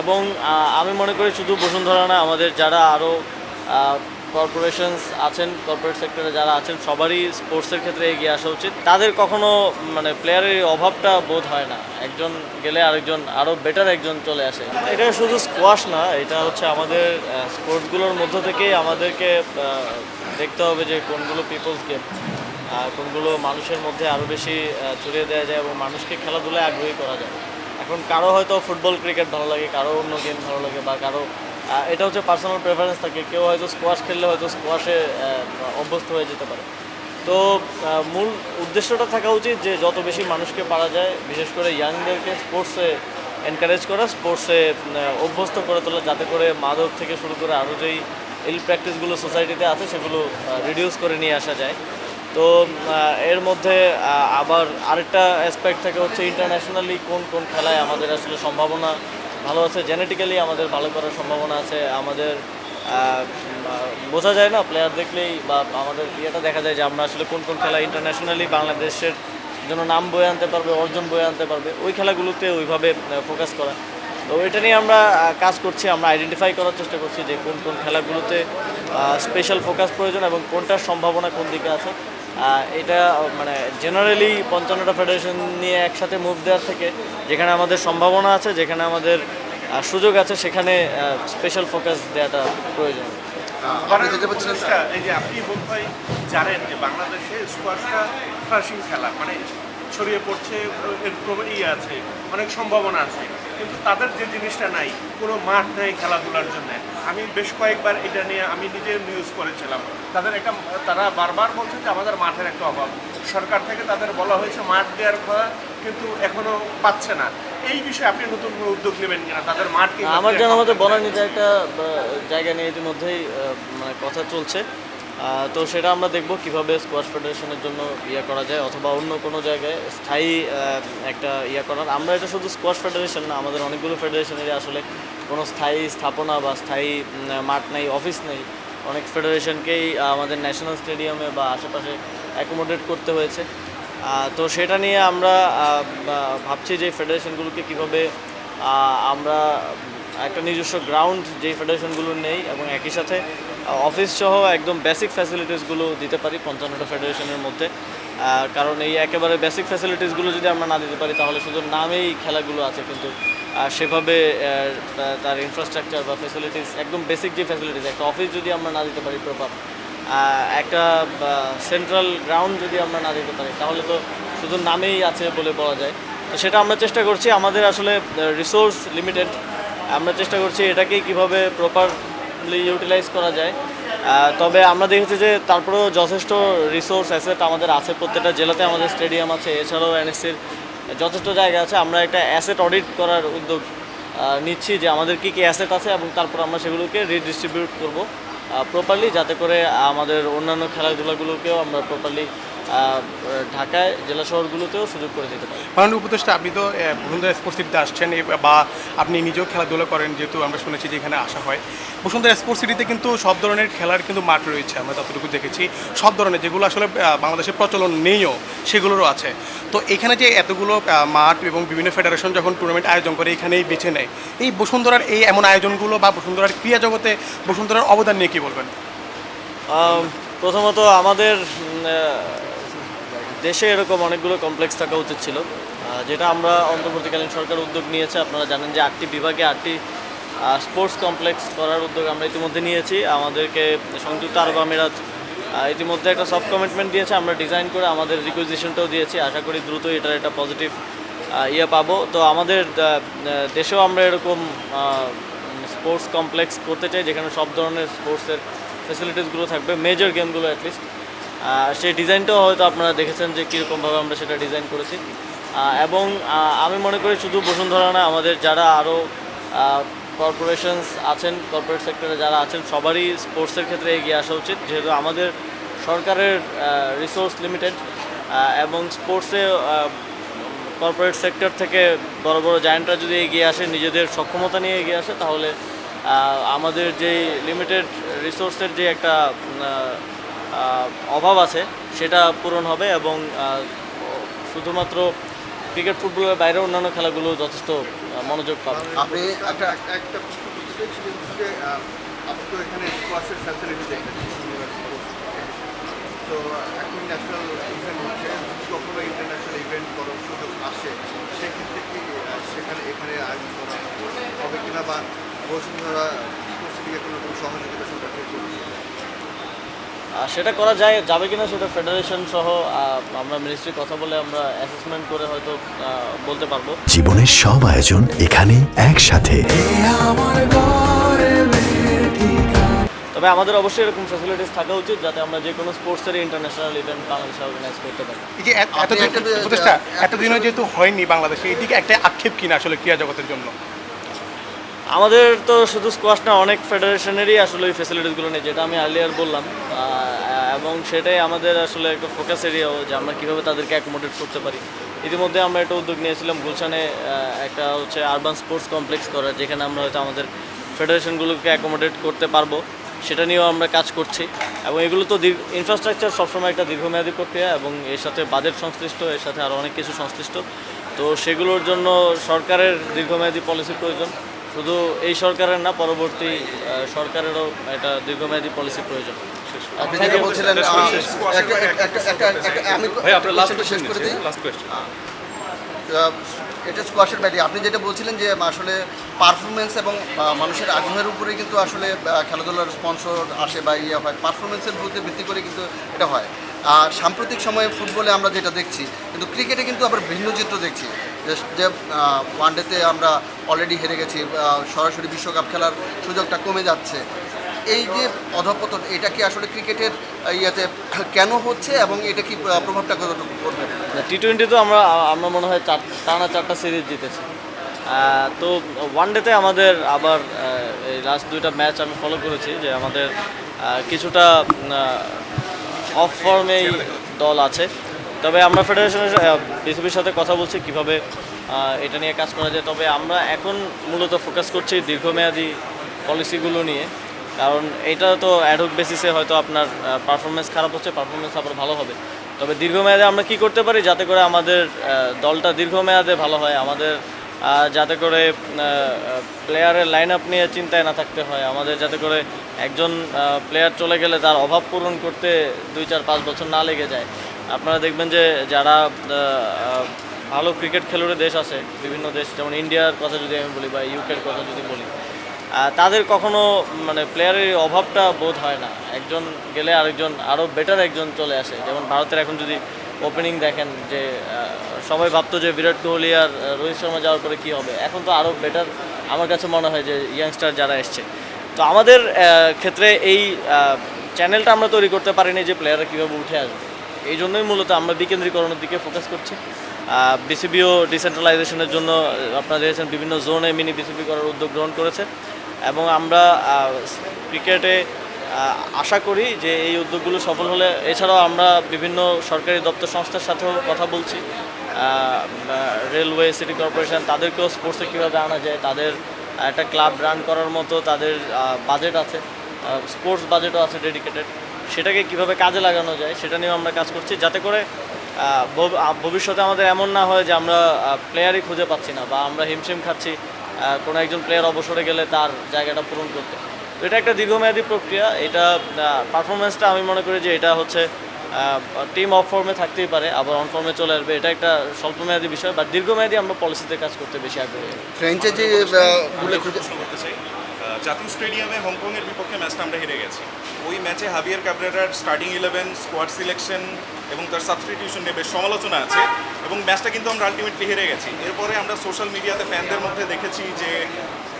এবং আমি মনে করি শুধু বসুন্ধরা না, আমাদের যারা আরও কর্পোরেশনস আছেন কর্পোরেট সেক্টরে যারা আছেন, সবারই স্পোর্টসের ক্ষেত্রে এগিয়ে আসা উচিত। তাদের কখনো মানে প্লেয়ারের অভাবটা বোধ হয় না। একজন গেলে আরেকজন আরও বেটার একজন চলে আসে। এটা শুধু স্কোয়াশ না, এটা হচ্ছে আমাদের স্পোর্টসগুলোর মধ্য থেকেই আমাদেরকে দেখতে হবে যে কোনগুলো পিপলস গেম কোনগুলো মানুষের মধ্যে আরও বেশি ছড়িয়ে দেওয়া যায় এবং মানুষকে খেলাধুলায় আগ্রহী করা যায়। এখন কারও হয়তো ফুটবল, ক্রিকেট ভালো লাগে, কারও অন্য গেম ভালো লাগে বা কারও এটা হচ্ছে পার্সোনাল প্রেফারেন্স থাকে। কেউ হয়তো স্কোয়াশ খেললে হয়তো স্কোয়াশে অভ্যস্ত হয়ে যেতে পারে। তো মূল উদ্দেশ্যটা থাকা উচিত যে যত বেশি মানুষকে পারা যায়, বিশেষ করে ইয়াংদেরকে স্পোর্টসে এনকারেজ করা স্পোর্টসে অভ্যস্ত করে তোলা, যাতে করে মাদক থেকে শুরু করে আরও যেই ইল প্র্যাকটিসগুলো সোসাইটিতে আছে, সেগুলো রিডিউস করে নিয়ে আসা যায়। তো এর মধ্যে আবার আরেকটা অ্যাসপেক্ট থাকে হচ্ছে ইন্টারন্যাশনালি কোন কোন খেলায় আমাদের আসলে সম্ভাবনা ভালো আছে। জেনেটিক্যালি আমাদের ভালো করার সম্ভাবনা আছে। আমাদের বোঝা যায় না প্লেয়ার দেখলেই বা আমাদের ইয়েটা দেখা যায় যে আমরা আসলে কোন কোন খেলা ইন্টারন্যাশনালি বাংলাদেশের জন্য নাম বয়ে আনতে পারবে, অর্জন বয়ে আনতে পারবে, ওই খেলাগুলোতে ওইভাবে ফোকাস করা। তো এটা নিয়ে আমরা কাজ করছি, আমরা আইডেন্টিফাই করার চেষ্টা করছি যে কোন কোন খেলাগুলোতে স্পেশাল ফোকাস প্রয়োজন এবং কোনটার সম্ভাবনা কোন দিকে আছে। এটা মানে জেনারেলি পঞ্চান্নটা ফেডারেশন নিয়ে একসাথে মুভ দেওয়ার থেকে যেখানে আমাদের সম্ভাবনা আছে, যেখানে আমাদের সুযোগ আছে, সেখানে স্পেশাল ফোকাস দেওয়াটা প্রয়োজন। আপনি জানেন যে বাংলাদেশে খেলা মানে ছড়িয়ে পড়ছে এর ইয়ে আছে অনেক সম্ভাবনা আছে কিন্তু তাদের যে জিনিসটা নাই কোনো মাঠ নাই খেলাধুলার জন্য। আমি বেশ কয়েকবার এটা নিয়ে আমি নিজে নিউজ করেছিলাম। তাদের একটা তারা বারবার বলছে যে আমাদের মাঠের একটা অভাব। সরকার থেকে তাদের বলা হয়েছে মাঠ দেওয়ার কথা কিন্তু এখনও পাচ্ছে না। এই বিষয়ে আপনি নতুন কোনো উদ্যোগ নেবেন কিনা? তাদের মাঠ আমার জানা মতে? বনানীতে একটা জায়গা নিয়ে ইতিমধ্যেই মানে কথা চলছে। তো সেটা আমরা দেখব কীভাবে স্কোয়াশ ফেডারেশনের জন্য ইয়ে করা যায় অথবা অন্য কোনো জায়গায় স্থায়ী একটা ইয়ে করার। আমরা এটা শুধু স্কোয়াশ ফেডারেশন না, আমাদের অনেকগুলো ফেডারেশনেরই আসলে কোনো স্থায়ী স্থাপনা বা স্থায়ী মাঠ নেই অফিস নেই, অনেক ফেডারেশনকেই আমাদের ন্যাশনাল স্টেডিয়ামে বা আশেপাশে অ্যাকোমোডেট করতে হয়েছে। তো সেটা নিয়ে আমরা ভাবছি যে ফেডারেশনগুলোকে কীভাবে আমরা একটা নিজস্ব গ্রাউন্ড যেই ফেডারেশনগুলো নেই এবং একই সাথে অফিস সহ একদম বেসিক ফ্যাসিলিটিসগুলো দিতে পারি পঞ্চান্নটা ফেডারেশনের মধ্যে। কারণ এই একেবারে বেসিক ফ্যাসিলিটিসগুলো যদি আমরা না দিতে পারি, তাহলে শুধু নামেই খেলাগুলো আছে, কিন্তু সেভাবে তার ইনফ্রাস্ট্রাকচার বা ফ্যাসিলিটিস একদম বেসিক যে ফ্যাসিলিটিস একটা অফিস যদি আমরা না দিতে পারি প্রপার একটা সেন্ট্রাল গ্রাউন্ড যদি আমরা না দিতে পারি, তাহলে তো শুধু নামেই আছে বলে বলা যায়। তো সেটা আমরা চেষ্টা করছি, আমাদের আসলে রিসোর্স লিমিটেড আমরা চেষ্টা করছি এটাকেই কীভাবে প্রপারলি ইউটিলাইজ করা যায়। তবে আমরা দেখেছি যে তারপরেও যথেষ্ট রিসোর্স অ্যাসেট আমাদের আছে প্রত্যেকটা জেলাতে, আমাদের স্টেডিয়াম আছে, এছাড়াও এনএসসির যথেষ্ট জায়গা আছে। আমরা একটা অ্যাসেট অডিট করার উদ্যোগ নিচ্ছি যে আমাদের কী কী অ্যাসেট আছে এবং তারপর আমরা সেগুলোকে রিডিস্ট্রিবিউট করব প্রপারলি যাতে করে আমাদের অন্যান্য খেলাধুলাগুলোকেও আমরা প্রপারলি ঢাকায় জেলা শহরগুলোতেও সুযোগ করে দিতে পারি। মাননীয় উপদেষ্টা আপনি তো বসুন্ধরা স্পোর্টস সিটিতে আসছেন বা আপনি নিজেও খেলাধুলা করেন যেহেতু আমরা শুনেছি যে এখানে আসা হয়। বসুন্ধরা স্পোর্টস সিটিতে কিন্তু সব ধরনের খেলার কিন্তু মাঠ রয়েছে আমরা যতটুকু দেখেছি। সব ধরনের যেগুলো আসলে বাংলাদেশে প্রচলন নেইও সেগুলোরও আছে। তো এখানে যে এতগুলো মাঠ এবং বিভিন্ন ফেডারেশন যখন টুর্নামেন্ট আয়োজন করে এখানেই বেছে নেয়। এই বসুন্ধরার এই এমন আয়োজনগুলো বা বসুন্ধরার ক্রীড়া জগতে বসুন্ধরার অবদান নিয়ে কী বলবেন? প্রথমত আমাদের দেশে এরকম অনেকগুলো কমপ্লেক্স থাকা উচিত ছিল। যেটা আমরা অন্তর্বর্তীকালীন সরকার উদ্যোগ নিয়েছে। আপনারা জানেন যে আটটি বিভাগে আটটি স্পোর্টস কমপ্লেক্স করার উদ্যোগ আমরা ইতিমধ্যে নিয়েছি। আমাদেরকে সংযুক্ত আরব আমিরাত ইতিমধ্যে একটা সফট কমিটমেন্ট দিয়েছে। আমরা ডিজাইন করে আমাদের রিকুইজিশনটাও দিয়েছি। আশা করি দ্রুত এটার একটা পজিটিভ ইয়ে পাবো। তো আমাদের দেশেও আমরা এরকম স্পোর্টস কমপ্লেক্স করতে চাই, যেখানে সব ধরনের স্পোর্টসের ফেসিলিটিসগুলো থাকবে। মেজর গেমগুলো অ্যাটলিস্ট সেই ডিজাইনটাও হয়তো আপনারা দেখেছেন যে কীরকমভাবে আমরা সেটা ডিজাইন করেছি। এবং আমি মনে করি শুধু বসুন্ধরা না, আমাদের যারা আরও কর্পোরেশনস আছেন কর্পোরেট সেক্টরে যারা আছেন, সবারই স্পোর্টসের ক্ষেত্রে এগিয়ে আসা উচিত। যেহেতু আমাদের সরকারের রিসোর্স লিমিটেড এবং স্পোর্টসে কর্পোরেট সেক্টর থেকে বড় বড় জায়েন্টরা যদি এগিয়ে আসে, নিজেদের সক্ষমতা নিয়ে এগিয়ে আসে, তাহলে আমাদের যে লিমিটেড রিসোর্সের যে একটা অভাব আছে, সেটা পূরণ হবে এবং শুধুমাত্র ক্রিকেট, ফুটবলের বাইরে অন্যান্য খেলাগুলো যথেষ্ট মনোযোগ পাবে। আপনি একটা একটা আপনি তো এখানে ফ্যাসিলিটি তো এখন ন্যাশনাল ইভেন্ট হচ্ছে ইন্টারন্যাশনাল আসে, সেক্ষেত্রে সেখানে, এখানে হবে সহযোগিতা সেটা করা যায় যাবে কিনা সেটা ফেডারেশন সহ আমরা মিনিস্ট্রি কথা বলে আমরা অ্যাসেসমেন্ট করে হয়তো বলতে পারব। জীবনের সব আয়োজন এখানে একসাথে। তবে আমাদের অবশ্যই এরকম ফ্যাসিলিটিস থাকা উচিত যাতে আমরা যে কোনো স্পোর্টসের ইন্টারন্যাশনাল ইভেন্ট বাংলাদেশে অর্গানাইজ করতে পারি। এই যে এতদিন উপদেষ্টা এতদিনও যেহেতু হয়নি বাংলাদেশে এদিকে একটা আক্ষেপ কিনা আসলে ক্রীড়া জগতের জন্য? আমাদের তো শুধু স্কোয়াশ না অনেক ফেডারেশনেরই আসলে ওই ফেসিলিটিসগুলো নেই যেটা আমি আর্লিয়ার বললাম। এবং সেটাই আমাদের আসলে একটা ফোকাস এরিয়াও যে আমরা কীভাবে তাদেরকে অ্যাকোমোডেট করতে পারি। ইতিমধ্যে আমরা একটা উদ্যোগ নিয়েছিলাম গুলশানে একটা হচ্ছে আরবান স্পোর্টস কমপ্লেক্স করার, যেখানে আমরা হয়তো আমাদের ফেডারেশনগুলোকে অ্যাকোমোডেট করতে পারব। সেটা নিয়েও আমরা কাজ করছি এবং এগুলো তো ইনফ্রাস্ট্রাকচার সবসময় একটা দীর্ঘমেয়াদী প্রক্রিয়া এবং এর সাথে বাজেট সংশ্লিষ্ট, এর সাথে আরও অনেক কিছু সংশ্লিষ্ট। তো সেগুলোর জন্য সরকারের দীর্ঘমেয়াদী পলিসি প্রয়োজন। শুধু এই সরকারের না, পরবর্তী সরকারেরও একটা দীর্ঘমেয়াদী পলিসি প্রয়োজন। আপনি যেটা বলছিলেন আমি শেষ করে দিই? এটা স্কোয়াশের ব্যাটি আপনি যেটা বলছিলেন যে আসলে পারফরমেন্স এবং মানুষের আগ্রহের উপরে কিন্তু আসলে খেলাধুলার স্পন্সর আসে বা ইয়ে হয়। পারফরমেন্সের উপরে ভিত্তি করে কিন্তু এটা হয়। আর সাম্প্রতিক সময়ে ফুটবলে আমরা যেটা দেখছি কিন্তু ক্রিকেটে কিন্তু আবার ভিন্ন চিত্র দেখছি। যে- যে ওয়ানডেতে আমরা অলরেডি হেরে গেছি সরাসরি বিশ্বকাপ খেলার সুযোগটা কমে যাচ্ছে। এই যে অধপতন, এটা কি আসলে ক্রিকেটের ইয়েতে কেন হচ্ছে এবং এটা কি প্রভাবটা কতটুকু করবে টি টোয়েন্টি তো আমরা আমার মনে হয় চার, টানা চারটা সিরিজ জিতেছি। তো ওয়ান ডেতে আমাদের আবার এই লাস্ট দুইটা ম্যাচ আমি ফলো করেছি যে আমাদের কিছুটা অফ ফর্মেই দল আছে। তবে আমরা ফেডারেশনের বিসিবির সাথে কথা বলছি, কীভাবে এটা নিয়ে কাজ করা যায়। তবে আমরা এখন মূলত ফোকাস করছি দীর্ঘমেয়াদী পলিসিগুলো নিয়ে। কারণ এটা তো অ্যাডহক বেসিসে হয়তো আপনার পারফরমেন্স খারাপ হচ্ছে পারফরমেন্স আবার ভালো হবে। তবে দীর্ঘমেয়াদে আমরা কি করতে পারি? যাতে করে আমাদের দলটা দীর্ঘমেয়াদে ভালো হয়। আমাদের যাতে করে প্লেয়ারের লাইন আপ নিয়ে চিন্তায় না থাকতে হয়। আমাদের যাতে করে একজন প্লেয়ার চলে গেলে তার অভাব পূরণ করতে দুই চার পাঁচ বছর না লেগে যায়। আপনারা দেখবেন যে যারা ভালো ক্রিকেট খেলুড়ে দেশ আছে, বিভিন্ন দেশ, যেমন ইন্ডিয়ার কথা যদি আমি বলি বা ইউকের কথা যদি বলি তাদের কখনো মানে প্লেয়ারের অভাবটা বোধ হয় না। একজন গেলে আরেকজন আরও বেটার একজন চলে আসে। যেমন ভারতের এখন যদি ওপেনিং দেখেন যে সবাই ভাবতো যে বিরাট কোহলি আর রোহিত শর্মা যাওয়ার পরে কী হবে। এখন তো আরও বেটার আমার কাছে মনে হয় যে ইয়াংস্টার যারা এসছে। তো আমাদের ক্ষেত্রে এই চ্যানেলটা আমরা তৈরি করতে পারিনি যে প্লেয়াররা কীভাবে উঠে আসবে। এই জন্যই মূলত আমরা বিকেন্দ্রীকরণের দিকে ফোকাস করছি। বিসিবিও ডিসেন্ট্রালাইজেশনের জন্য আপনারা দেখেছেন বিভিন্ন জোনে মিনি বিসিবি করার উদ্যোগ গ্রহণ করেছে। এবং আমরা ক্রিকেটে আশা করি যে এই উদ্যোগগুলো সফল হলে, এছাড়াও আমরা বিভিন্ন সরকারি দপ্তর সংস্থার সাথেও কথা বলছি। রেলওয়ে, সিটি কর্পোরেশন, তাদেরকেও স্পোর্টসে কীভাবে আনা যায়, তাদের একটা ক্লাব রান করার মতো তাদের বাজেট আছে স্পোর্টস বাজেটও আছে ডেডিকেটেড সেটাকে কীভাবে কাজে লাগানো যায়, সেটা নিয়েও আমরা কাজ করছি, যাতে করে ভবিষ্যতে আমাদের এমন না হয় যে আমরা প্লেয়ারই খুঁজে পাচ্ছি না বা আমরা হিমশিম খাচ্ছি। কোনো একজন প্লেয়ার অবসরে গেলে তার জায়গাটা পূরণ করতে। তো এটা একটা দীর্ঘমেয়াদী প্রক্রিয়া। এটা পারফরমেন্সটা আমি মনে করি যে এটা হচ্ছে টিম অফ ফর্মে থাকতেই পারে আবার অন ফর্মে চলে আসবে। এটা একটা স্বল্পমেয়াদী বিষয় বা দীর্ঘমেয়াদী আমরা পলিসিতে কাজ করতে বেশি আগ্রহী। জাতীয় স্টেডিয়ামে হংকংয়ের বিপক্ষে ম্যাচটা আমরা হেরে গেছি। ওই ম্যাচে হাবিয়ার ক্যাবরেরার স্টার্টিং ইলেভেন, স্কোয়াড সিলেকশন এবং তার সাবস্টিটিউশন নিয়ে বেশ সমালোচনা আছে এবং ম্যাচটা কিন্তু আমরা আলটিমেটলি হেরে গেছি। এরপরে আমরা সোশ্যাল মিডিয়াতে ফ্যানদের মধ্যে দেখেছি যে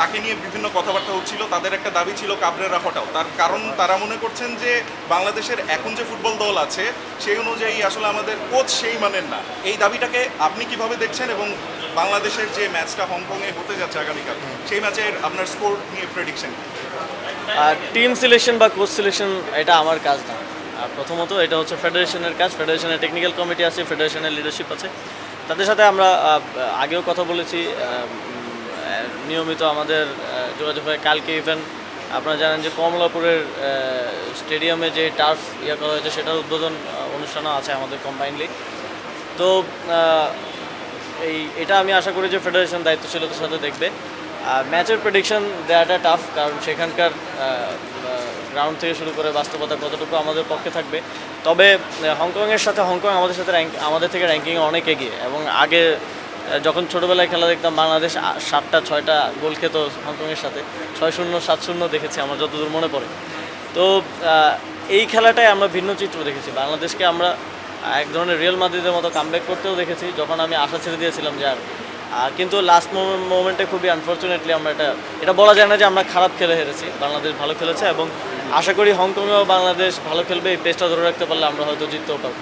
তাকে নিয়ে বিভিন্ন কথাবার্তা হচ্ছিল, তাদের একটা দাবি ছিল কাবরেরা হটাও। তার কারণ তারা মনে করছেন যে বাংলাদেশের এখন যে ফুটবল দল আছে, সেই অনুযায়ী আসলে আমাদের কোচ সেই মানের না। এই দাবিটাকে আপনি কীভাবে দেখছেন এবং বাংলাদেশের যে ম্যাচটা হংকংয়ে হতে যাচ্ছে আগামীকাল সেই ম্যাচের আপনার স্কোর নিয়ে প্রেডিকশন আর টিম সিলেকশন বা কোচ সিলেকশন এটা আমার কাজ না। প্রথমত এটা হচ্ছে ফেডারেশনের কাজ ফেডারেশনের টেকনিক্যাল কমিটি আছে ফেডারেশনের লিডারশিপ আছে। তাদের সাথে আমরা আগেও কথা বলেছি নিয়মিত আমাদের যোগাযোগ হয়। কালকে ইভেন আপনারা জানেন যে কমলাপুরের স্টেডিয়ামে যে টার্ফ ইয়ে করা হয়েছে সেটার উদ্বোধন অনুষ্ঠানও আছে আমাদের কম্বাইনলি তো এই, এটা আমি আশা করি যে ফেডারেশন দায়িত্বশীলতার সাথে দেখবে। ম্যাচের প্রেডিকশন দেওয়াটা টাফ কারণ সেখানকার গ্রাউন্ড থেকে শুরু করে বাস্তবতা কতটুকু আমাদের পক্ষে থাকবে। তবে হংকংয়ের সাথে, হংকং আমাদের সাথে র্যাঙ্ক আমাদের থেকে র্যাঙ্কিংয়ে অনেক এগিয়ে। এবং আগে যখন ছোটোবেলায় খেলা দেখতাম, বাংলাদেশ সাতটা, ছয়টা গোল খেত হংকংয়ের সাথে। ছয় শূন্য, সাত শূন্য দেখেছি আমার, যতদূর মনে পড়ে। তো এই খেলাটায় আমরা ভিন্ন চিত্র দেখেছি। বাংলাদেশকে আমরা এক ধরনের রিয়েল মাদ্রিদের মতো কামব্যাক করতেও দেখেছি, যখন আমি আশা ছেড়ে দিয়েছিলাম যে আর কিন্তু লাস্ট মোমেন্টে খুবই আনফর্চুনেটলি আমরা এটা এটা বলা যায় না যে আমরা খারাপ খেলে হেরেছি, বাংলাদেশ ভালো খেলেছে এবং আশা করি হংকংয়েও বাংলাদেশ ভালো খেলবে, এই পেসটা ধরে রাখতে পারলে আমরা হয়তো জিততেও পারব।